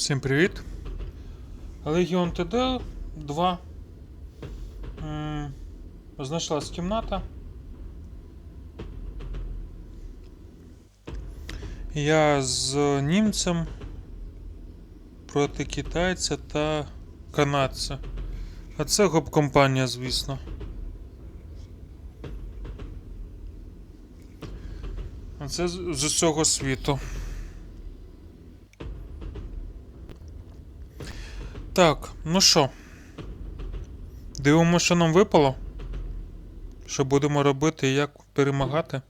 Всім привіт. Легіон ТД 2. М, Знайшлась кімната. Я з німцем проти китайця та канадця. А це гоп-компанія, звісно. А це з усього світу. Так, ну що? Дивимося, що нам випало. Що будемо робити і як перемагати.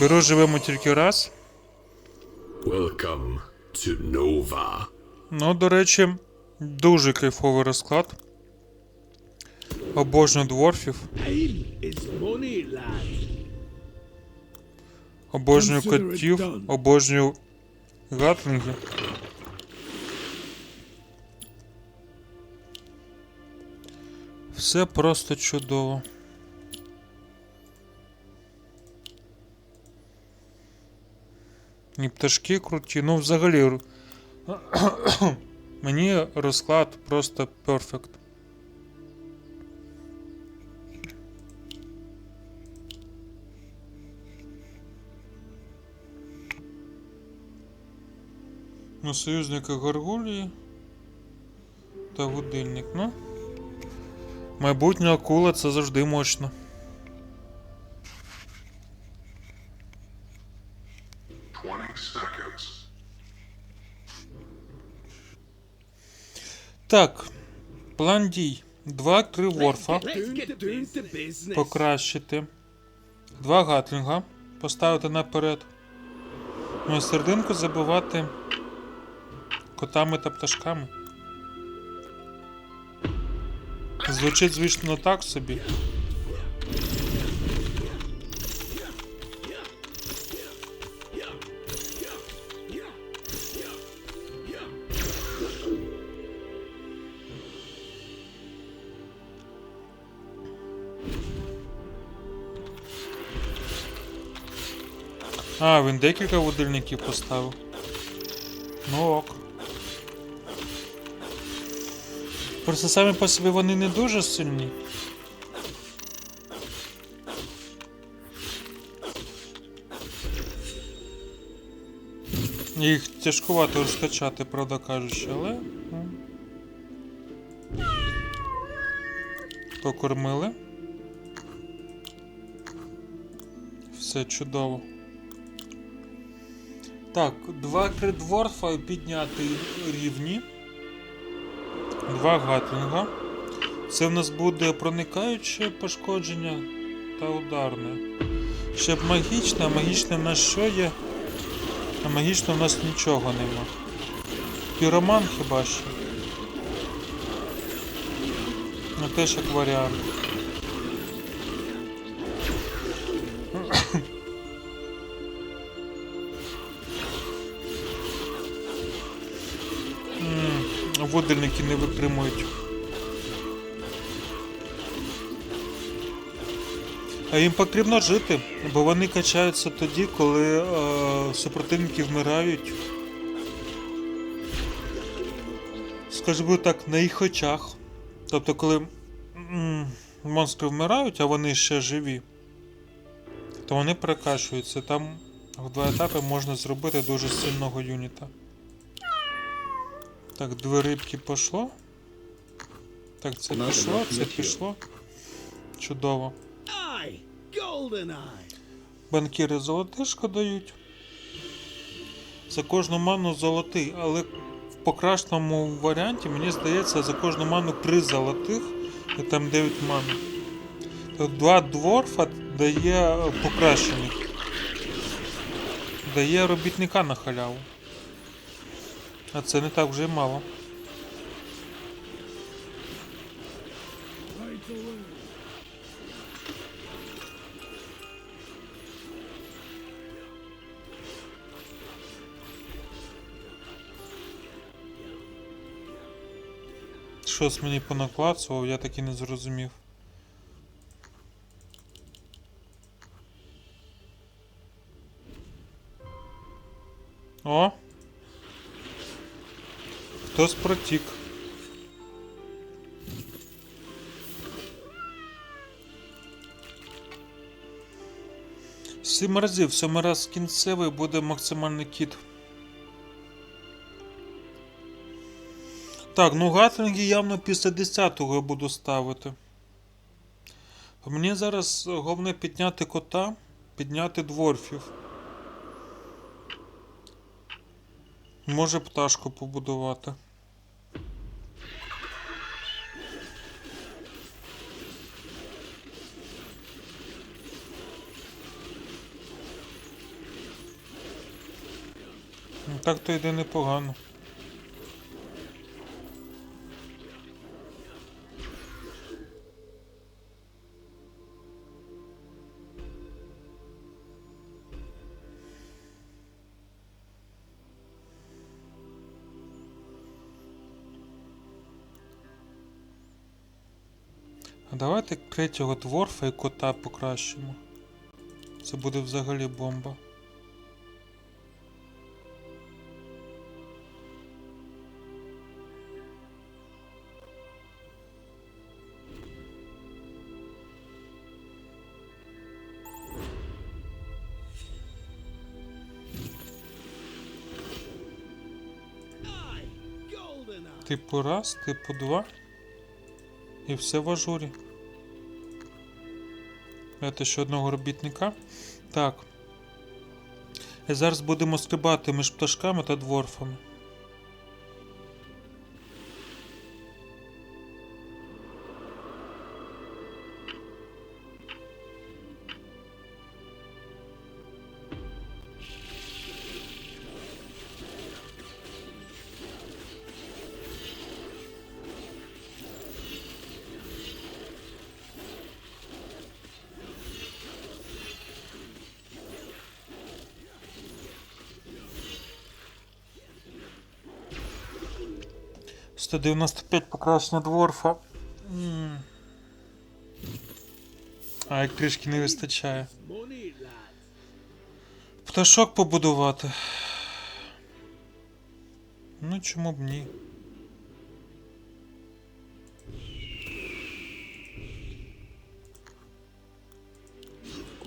Беру живемо тільки раз. Welcome to Nova. Ну, до речі, дуже кайфовий розклад. Обожнюю дворфів, обожнюю котів, обожнюю гатлинги. Все просто чудово. І пташки круті. Ну, взагалі. Мені розклад просто перфект. Ну, союзника Гаргулії та годинник, ну. Майбутня акула це завжди мощно. Так, план дій. Два-три ворфа. Покращити. Два гатлінга. Поставити наперед. Ну і серединку забивати котами та пташками. Звучить, звісно, так собі. А, він декілька будильників поставив. Ну ок. Просто самі по собі вони не дуже сильні. Їх тяжкувато розкачати, правда кажучи, але. ну. Покормили. Все чудово. Так, два кридворфа підняти рівні. Два гатлінга. Це в нас буде проникаюче пошкодження та ударне. Ще б магічне, а магічне в нас що є? А магічне в нас нічого нема. Піроман хіба що. Ну теж як варіант. Водильники не витримують. А їм потрібно жити, бо вони качаються тоді, коли е, супротивники вмирають. Скажімо так, на їх очах. Тобто, коли м, монстри вмирають, а вони ще живі, то вони перекачуються. Там в два етапи можна зробити дуже сильного юніта. Так, дві рибки пішло. Так, це Надо пішло, це пішло. Чудово. Банкіри золотишко дають. За кожну ману золотий, але в покращеному варіанті, мені здається, за кожну ману 3 золотих і там 9 ман. То два дворфа дає покращених. Дає робітника на халяву. А це не так вже й мало. Щось мені понаклацував, я так і не зрозумів. О. Хтось протік. Сім разів, сьомий раз кінцевий буде максимальний кіт. Так, ну гатлінги явно після 10-го я буду ставити. Мені зараз головне підняти кота, підняти дворфів. Може пташку побудувати. Так то йде непогано. А давайте третього дворфа і кота покращимо. Це буде взагалі бомба. Типу раз, типу два. І все в ажурі. Це ще одного робітника. Так. І зараз будемо стрибати між пташками та дворфами. — 195 покращення дворфа. М. А як трішки не вистачає. Money, lad. Пташок побудувати. Ну чому б ні?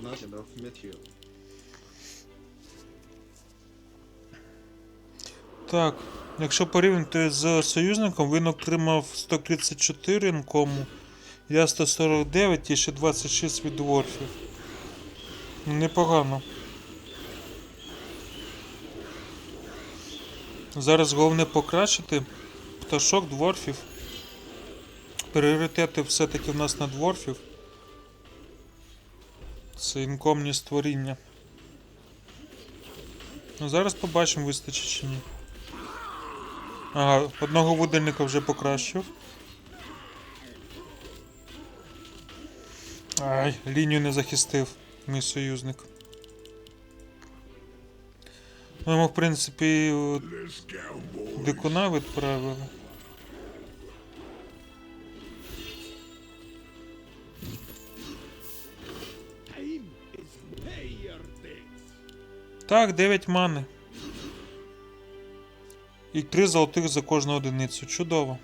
Nothing of Matthew. Так, Якщо порівняти з союзником, він отримав 134 інкому, я 149 і ще 26 від дворфів. Непогано. Зараз головне покращити пташок дворфів. Пріоритети все-таки в нас на дворфів. Це інкомні створіння. Ну, зараз побачимо, вистачить чи ні. Ага, одного будильника вже покращив. Ай, лінію не захистив мій союзник. Ну, йому, в принципі, дикуна відправили. Так, 9 мани. І 3 золотих за кожну одиницю. Чудово.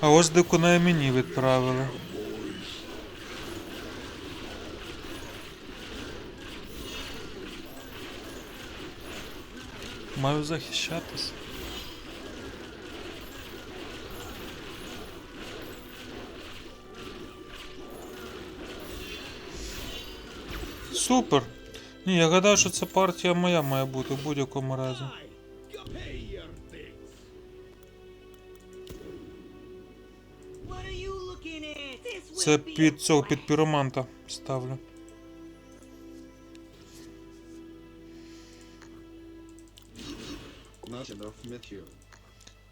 А ось дикуна мені відправили. Маю захищатись. Супер! Ні, я гадаю, що це партія моя має бути в будь-якому разі. Це під цього під піроманта ставлю.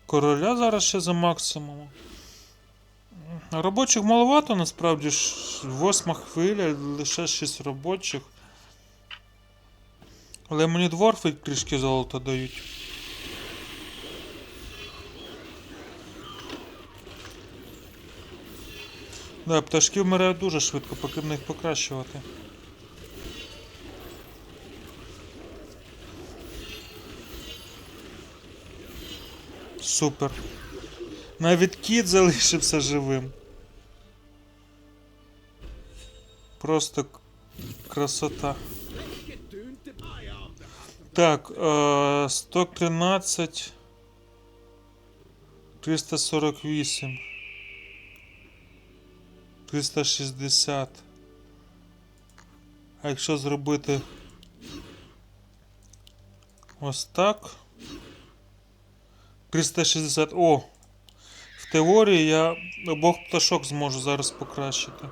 Короля зараз ще за максимумом. Робочих маловато, насправді ж. Восьма хвиля, лише 6 робочих. Але мені дворфи трішки золота дають. Да, пташки вмирають дуже швидко, потрібно їх покращувати. Супер. Навіть кіт залишився живим. Просто красота. Так, е, 113. 348. 360. А якщо зробити ось так. 360. О! В теорії я обох пташок зможу зараз покращити.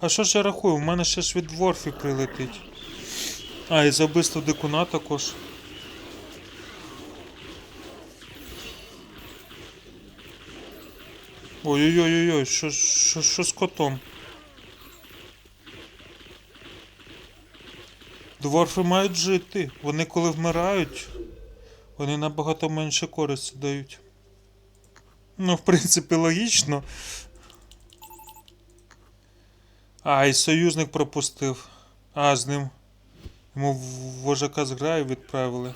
А що ж я рахую? У мене ще ж від дворфів прилетить. А, і за вбивство дикуна також. Ой-ой-ой-ой, що, що, що з котом? Дворфи мають жити. Вони коли вмирають, вони набагато менше користі дають. Ну, в принципі, логічно. А, і союзник пропустив. А, з ним. Йому вожака з граю відправили.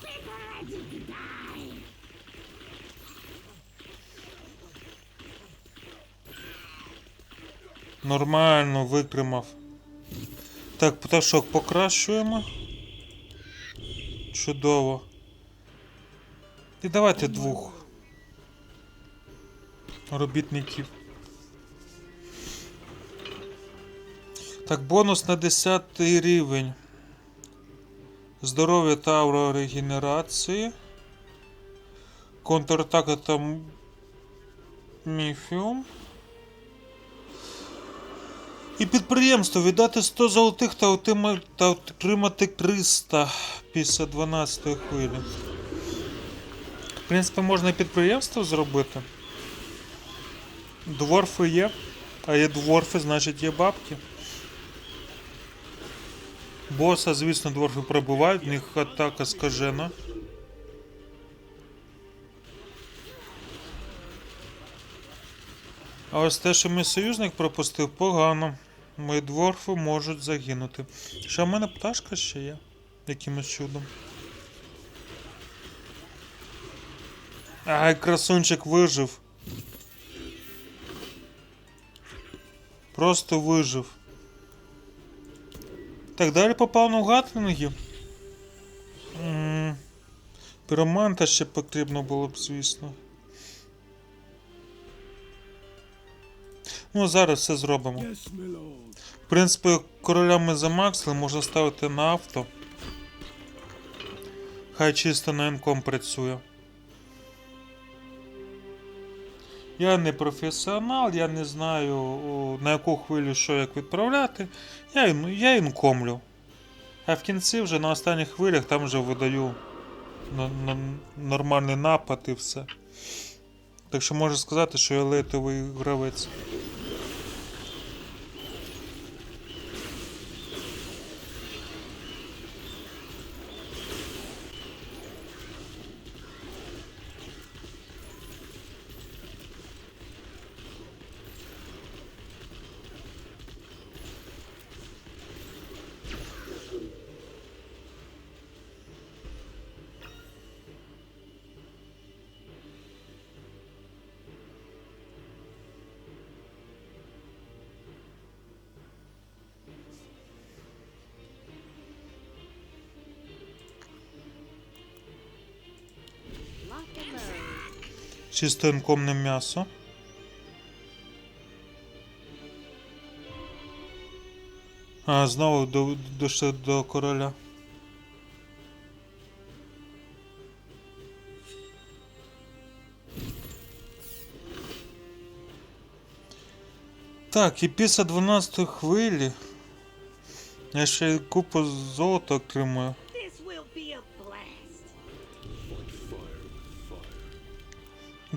Нормально витримав. Так, пташок покращуємо. Чудово. І давайте двох. Робітників. Так, бонус на 10 рівень. Здоров'я та регенерації. Контратака та міфіум. І підприємство віддати 100 золотих та, отримати 300 після 12 хвилі. В принципі, можна і підприємство зробити. Дворфи є. А є дворфи, значить є бабки. Боса, звісно, дворфи пробивають, в них атака скажена. А ось те, що мій союзник пропустив, погано. Мої дворфи можуть загинути. Ще в мене пташка ще є. Якимось чудом. Ай, красунчик вижив. Просто вижив. Так, далі попав на гатлинги. М, Піроманта ще потрібно було б, звісно. Ну, зараз все зробимо. В принципі, короля ми замаксили, можна ставити на авто. Хай чисто на інком працює. Я не професіонал, я не знаю на яку хвилю що як відправляти. Я, я інкомлю. А в кінці вже на останніх хвилях там вже видаю нормальний напад і все. Так що можу сказати, що я лейтовий гравець. Чисто інкомне м'ясо. А, знову до, дійшли до короля. Так, і після 12 хвилі я ще купу золота отримую.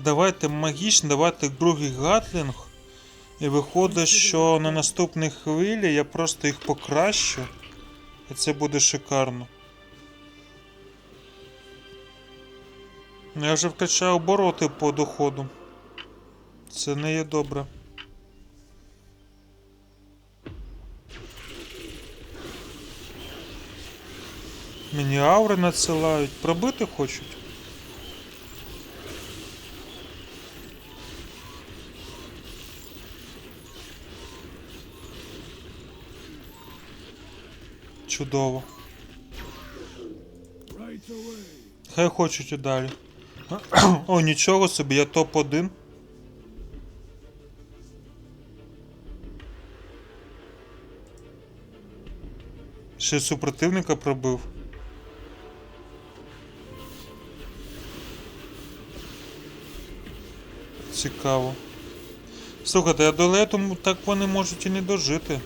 Давайте магічно, давайте другий гатлінг. І виходить, що на наступній хвилі я просто їх покращу. І це буде шикарно. Ну, Я вже втрачаю обороти по доходу. Це не є добре. Мені аури надсилають, пробити хочуть. Чудово. Хай хочуть і далі. О, нічого собі, я топ-1. Ще супротивника пробив. Цікаво. Слухайте, а до лету так вони можуть і не дожити.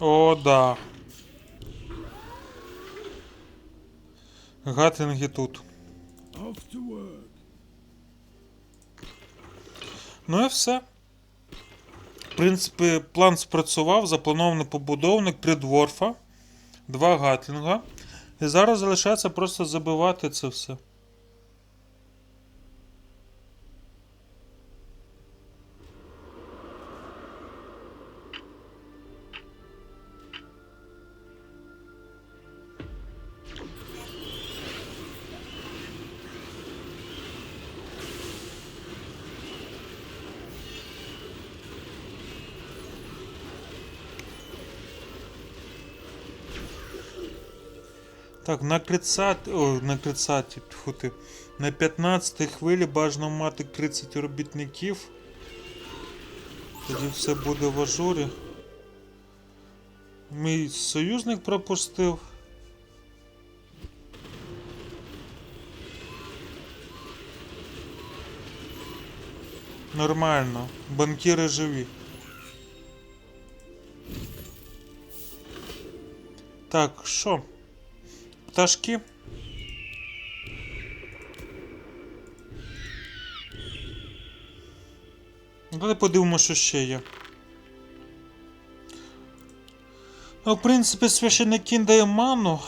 О, да. Гатлінги тут. Ну і все. В принципі, план спрацював, запланований побудовник, три дворфа, два гатлінга. І зараз залишається просто забивати це все. Так, на 30, о, на 30, тьфу ти, на 15 хвилі бажано мати 30 робітників. Тоді все буде в ажурі. Мій союзник пропустив. Нормально. Банкіри живі. Так, що? Пташки. Давай подивимося, що ще є. Ну, в принципі, священник кін дає ману.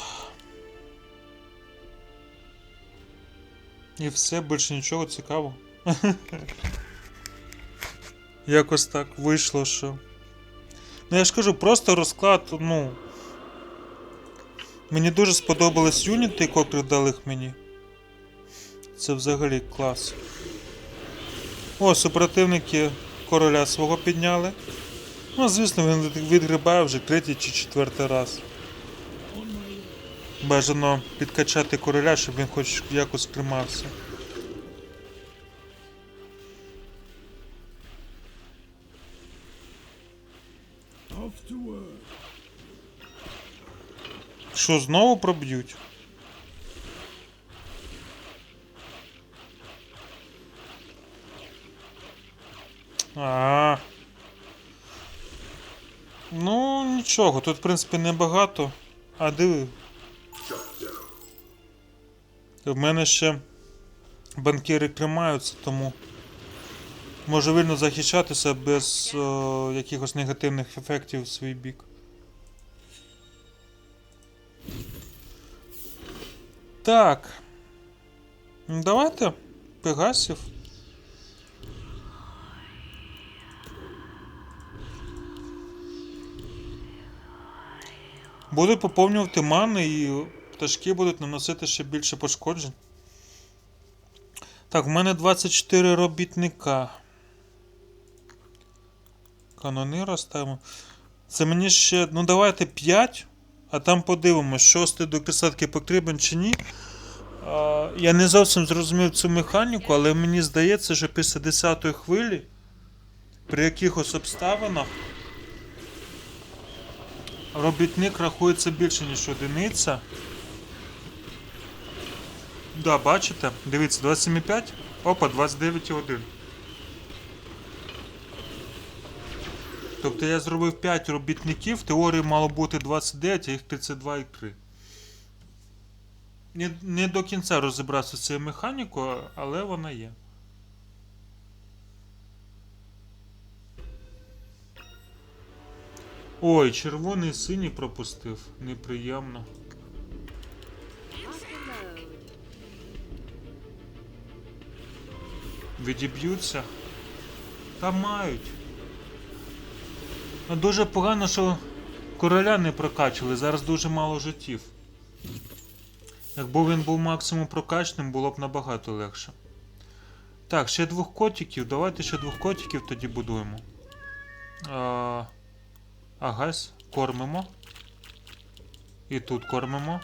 І все, більше нічого цікавого. Якось так вийшло, що. Ну я ж кажу, просто розклад, ну. Мені дуже сподобались юніти, котрі дали мені. Це взагалі клас. О, супротивники короля свого підняли. Ну, звісно, він відгрібає вже третій чи четвертий раз. Бажано підкачати короля, щоб він хоч якось тримався. Що знову проб'ють? А. Ну, нічого, тут, в принципі, небагато. А диви. В мене ще банкіри тримаються, тому можу вільно захищатися без о, якихось негативних ефектів в свій бік. Так. Давайте. Пегасів. Буду поповнювати мани і пташки будуть наносити ще більше пошкоджень. Так, в мене 24 робітника. Канонира ставимо. Це мені ще. Ну давайте 5. А там подивимось, шостий до красотки потрібен чи ні. А, я не зовсім зрозумів цю механіку, але мені здається, що після 10-ї хвилі при якихось обставинах робітник рахується більше, ніж одиниця. Да, бачите? Дивіться, 27,5. Опа, 29,1. Тобто я зробив 5 робітників, в теорії мало бути 29, а їх 32 і 3. Не, не до кінця розібрався з цією механікою, але вона є. Ой, червоний синій пропустив. Неприємно. Відіб'ються. Та мають. Ну, дуже погано, що короля не прокачали, зараз дуже мало життів. Якби він був максимум прокачним, було б набагато легше. Так, ще двох котиків. Давайте ще двох котиків тоді будуємо. А, агась, кормимо. І тут кормимо.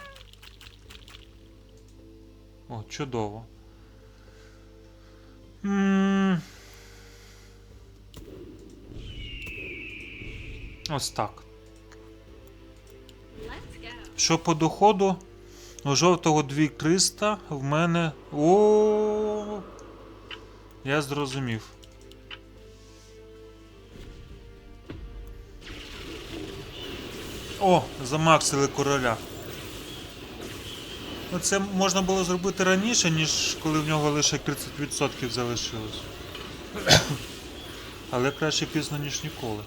О, чудово. м Ось так. Що по доходу? У жовтого 2300, в мене. О. Я зрозумів. О, замаксили короля. Ну, це можна було зробити раніше, ніж коли в нього лише 30% залишилось. Але краще пізно, ніж ніколи.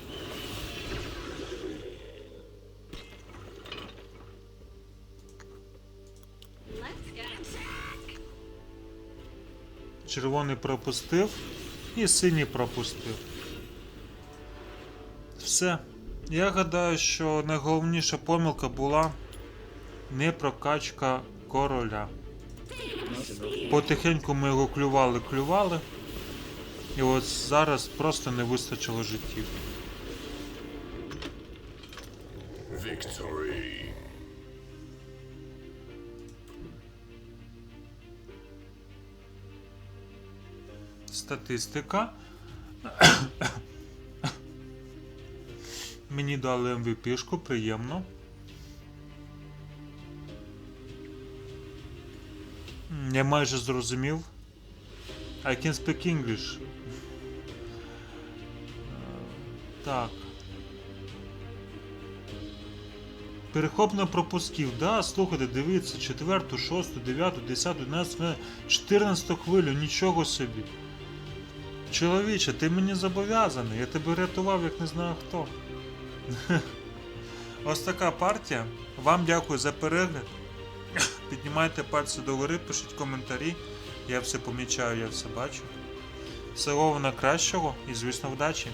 Червоний пропустив і синій пропустив. Все. Я гадаю, що найголовніша помилка була не прокачка короля. Потихеньку ми його клювали, клювали. І от зараз просто не вистачило життів. Victory. Статистика. Мені дали MVP-шку, приємно. Я майже зрозумів. I can speak English. Е, Так. Перехоплення пропусків. Да, слухайте, дивіться, 4, 6, 9, 10, 11, 14 хвилю, нічого собі. Чоловіче, ти мені зобов'язаний, я тебе рятував, як не знаю хто. Ось така партія. Вам дякую за перегляд. Піднімайте пальці до гори, пишіть коментарі. Я все помічаю, я все бачу. Всього вам кращого і, звісно, вдачі!